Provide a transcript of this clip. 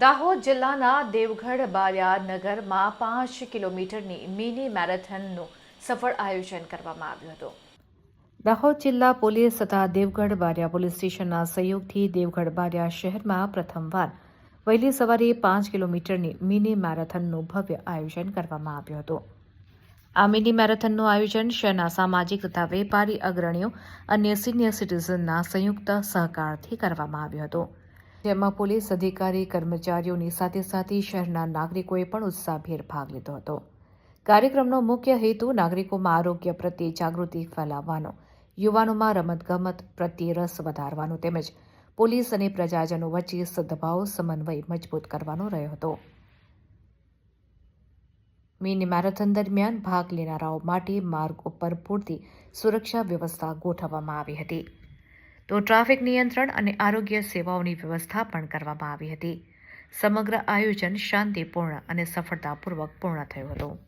દાહોદ જિલ્લાના દેવગઢ બારિયા નગરમાં પાંચ કિલોમીટરની મિની મેરેથોનનું સફળ આયોજન કરવામાં આવ્યું હતું. દાહોદ જિલ્લા પોલીસ તથા દેવગઢ બારિયા પોલીસ સ્ટેશનના સહયોગથી દેવગઢ બારિયા શહેરમાં પ્રથમવાર વહેલી સવારે પાંચ કિલોમીટરની મિની મેરેથોનનું ભવ્ય આયોજન કરવામાં આવ્યું હતું. આ મિની મેરેથોનનું આયોજન શહેરના સામાજિક તથા વેપારી અગ્રણીઓ અને સિનિયર સિટીઝનના સંયુક્ત સહકારથી કરવામાં આવ્યું હતું. જેમાં પોલીસ અધિકારી, કર્મચારીઓની સાથે સાથે શહેરના નાગરિકોએ પણ ઉત્સાહભેર ભાગ લીધો હતો. કાર્યક્રમનો મુખ્ય હેતુ નાગરિકોમાં આરોગ્ય પ્રત્યે જાગૃતિ ફેલાવવાનો, યુવાનોમાં રમતગમત પ્રત્યે રસ વધારવાનો તેમજ પોલીસ અને પ્રજાજનો વચ્ચે સદભાવ, સમન્વય મજબૂત કરવાનો રહ્યો હતો. મિની મેરેથોન દરમિયાન ભાગ લેનારાઓ માટે માર્ગ ઉપર પૂરતી સુરક્ષા વ્યવસ્થા ગોઠવવામાં આવી હતી. તો ટ્રાફિક નિયંત્રણ અને આરોગ્ય સેવાઓની વ્યવસ્થા પણ કરવામાં આવી હતી. સમગ્ર આયોજન શાંતિપૂર્ણ અને સફળતાપૂર્વક પૂર્ણ થયું હતું.